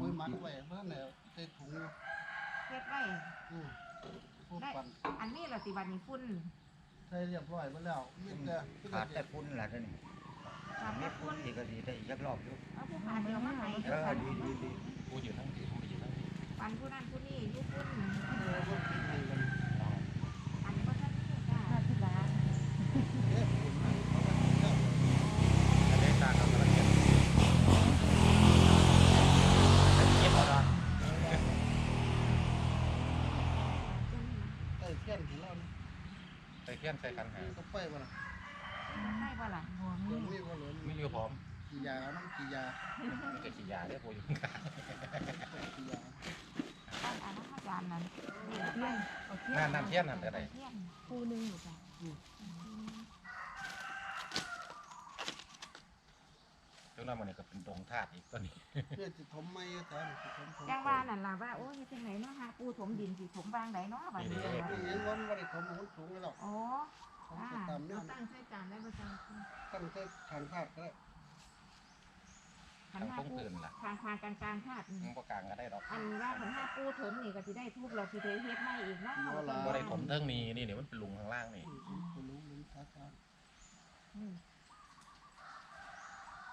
ปุ้ยมันไว้เพิ่นเนี่ยใส่ถุงอยู่เฮ็ดไว้อือพวกได้ปันอันนี้ละสิบัดนี้ฝุ่นใส่เรียบร้อยหมดแล้วมีแต่ขาดแต่พุ่นล่ะเด้อนี่ทำมีให้พุ่ฝุ่นอีกก็ดีได้ยักรอบอยู่เอาผู้ขาเดียวมาให้เออดีดีดีกูอยู่ทั้งดีกูอยู่ทั้งทีปันผู้นั้นผู้นี้อยู่ฝุ่น ส่เขี้ยนใส่กันหาก็ไปบ่ล่ะได้บ่ล่ะหัวเดี๋มียวมีบ่เหลือไม่เรียวพร้อมกี่ยาเอาน้ำกี่ยาไม่ใช่ขี้ยาเด้อกูอยู่ข้างกี่ยาตั้งอันนั้นอาจารย์นั่นนี่เที่ยงเอาเที่ยหน้างน้ำเขี้ยนนั่นก็ได้เที่ยงปูหนึงอยู่จ้ะ จังนั้นมันนี่ก็เป็นดงธาตุอีกตัวนี้ เพื่อจะถมไม้แต่นี่สิถมถมจังว่านั่นล่ะว่าโอ้ยเฮ็ดจังไหนเนาะหาปูถมดินสิถมบางไดเนาะบัดนี้นี่เห็นว่ามันบ่ได้ถมมันสูงแล้วโอ้ถมอ่าไปตามเนี่เรายตั้งใส่จานได้บ่จ้าตั้งแต่ทางภาคก็ได้ขันทางห้าตรงปูพื้นล่ะ ทางทางกลางกลางๆธาตุมึงประกลางก็ได้ดอกอันว่าขันห้าปูถมนี่ก็สิได้ทุบเราสิได้เฮ็ดใหม่อีกเนาะบ่ได้ถมเทิงนี้นี่นี่มันเป็นลุงข้างล่างนี่คุณลุงมันท้าทายอืม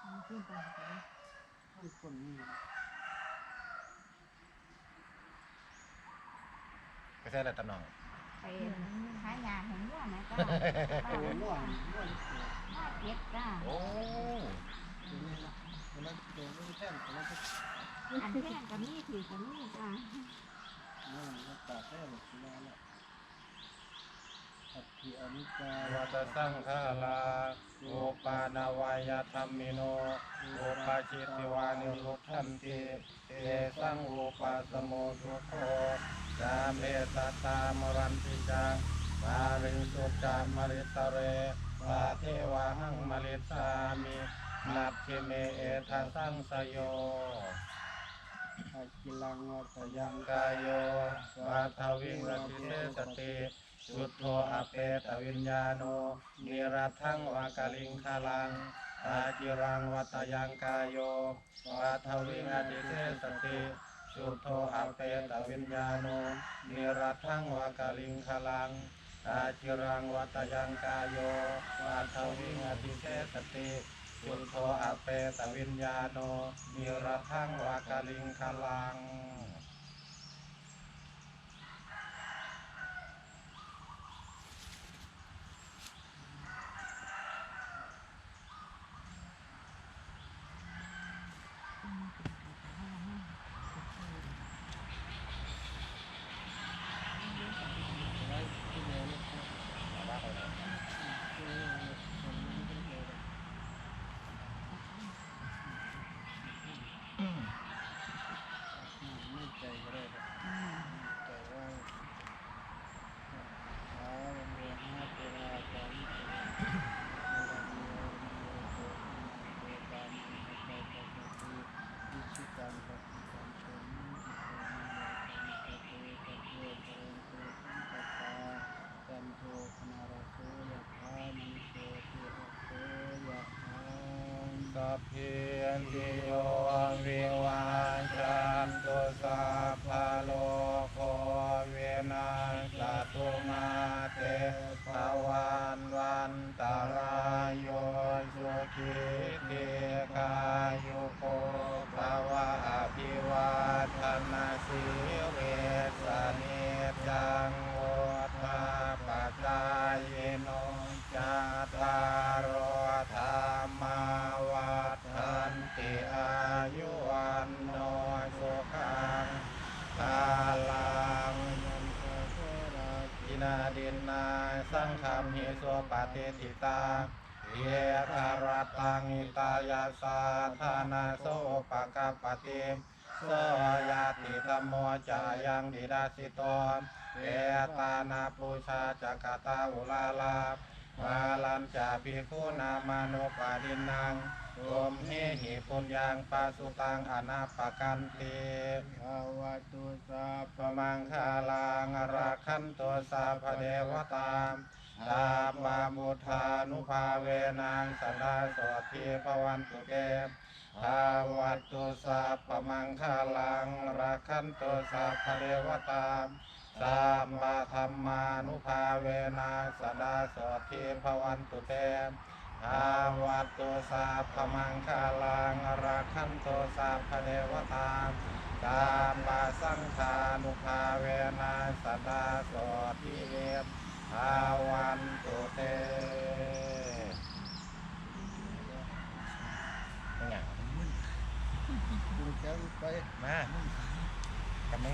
เอาขึ้นไปไปทั้งคนนี่ก็ใช่แล้วตะน้องไปหายาเห็นว่าไหมจ้าตัวม่วนม่วนตัวมาเก็บจ้าโอ้ตัวนี้นะตัวนั้นตัวนี้แท่นตัวนั้นก็อันแค่นกับนี่ถือกับนี่จ้าม่วนก็ตากแท่นตัวนั้นและอั ตถิอนิจจาวัตสังฆาลาโอปานาวายธรรมิโนโอปาชิติวานิรุตทันติเอสังโอปัสโมทุโคจาเมตตามรันติจังปาริสุทธามริตเรปาเทวะหังมริสามินัตถิเมเอทะสังสโยอากิลังวัตยัยังงกายโยวัทวิงรติเตสติ สุทโธอเปตวิญญาโนนิรัตถังวากลิงคาลังอาจิรังวัตยังกายโยวัทวิงรติเตสติสุทโธอเปตวิญญาโนนิรัตถังวากลิงคาลังอาจิรังวัตยังกายโยวัทวิงรติเตสติสุทโธอเปตวิญญาโนนิรัตถังวากลิงคาลัง ไว้ที่ไหนนะครับ ว่าเขาเนี่ย เออคนนั้นก็เลยไม่ใจก็ได้ครับใจว่าขาวันเวหาเทราจาริเทราเวลาเมียเมียโตเมียตามีใจใจใจคือวิชิตังปฏิสัมชนอิโตมิยาคันเตตะเตตะเรนโตสัมปตาจันโทคนาราโสยะธามณิโชติระโสยะธา สัพเพติโยินาดินนาสังฆมหิโสปฏิทิตาเยคารตังอิตายาสาธานาโสปะกปปติมสยาติธรรมโมจายังดิดาสิตอมเอตานาปูชาจักตาอุลาลา มาลันจาภิกขุนามานุปาดินังรวมเฮหิปุญญังปาสุตังอนาปกันติภาวะตุสัพปมังคาลังอราคันตัวสาพเดวตามตามวามุทานุภาเวนั งสันดาโสทีภวันตุเกภาวัตุสัพพมังคาลังรักขันตุสัพเทวตา สัมมาธรรมานุภาเวนังสันดาโสทีภวันตุเตภาวัตตุสัพพมังคาลังรักขันตุสัพพะเทวตากามาสังฆานุภาเวนะสดาโสทิเวภาวันตุเตเป็นไงดูแก้วไปมามึงข